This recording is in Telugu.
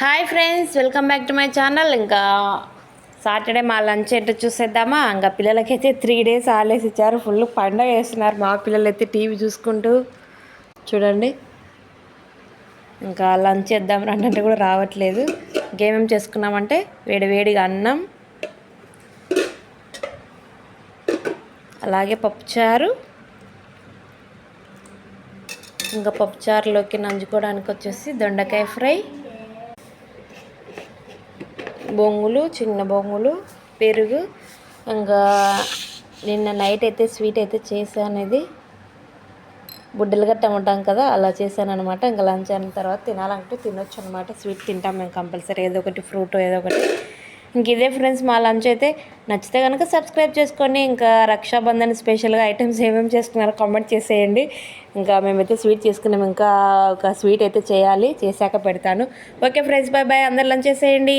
Hi friends welcome back to my channel. ఇంకా సాటర్డే మా లంచ్ ఏంటో చూసేద్దామా? ఇంకా పిల్లలకైతే త్రీ డేస్ హాలిడేస్ ఇచ్చారు. ఫుల్ పండగ వేస్తున్నారు మా పిల్లలు అయితే టీవీ చూసుకుంటూ. చూడండి. ఇంకా లంచ్ చేద్దాం రండి అంటే కూడా రావట్లేదు. ఇంకేమేమి చేసుకున్నామంటే వేడి వేడిగా అన్నం అలాగే పప్పుచారు. ఇంకా పప్పుచారులోకి నంచుకోవడానికి వచ్చేసి దొండకాయ ఫ్రై. బొంగులు చిన్న బొంగులు పెరుగు ఇంకా నిన్న నైట్ అయితే స్వీట్ అయితే చేశాను ఇది బుడ్డలు గట్టా ఉంటాం కదా అలా చేశాను అనమాట ఇంకా లంచ్ అయిన తర్వాత తినాలంటే తినొచ్చు అనమాట స్వీట్ తింటాం మేము కంపల్సరీ ఏదో ఒకటి ఫ్రూట్ ఏదో ఒకటి. ఇంక ఇదే ఫ్రెండ్స్ మా లంచ్ అయితే నచ్చితే కనుక సబ్స్క్రైబ్ చేసుకొని ఇంకా రక్షాబంధన్ స్పెషల్గా ఐటమ్స్ ఏమేమి చేసుకున్నారో కామెంట్ చేసేయండి. ఇంకా మేమైతే స్వీట్ చేసుకున్నాం ఇంకా ఒక స్వీట్ అయితే చేయాలి చేశాక పెడతాను. ఓకే ఫ్రెండ్స్ బాయ్ బాయ్ అందరు లంచ్ చేసేయండి.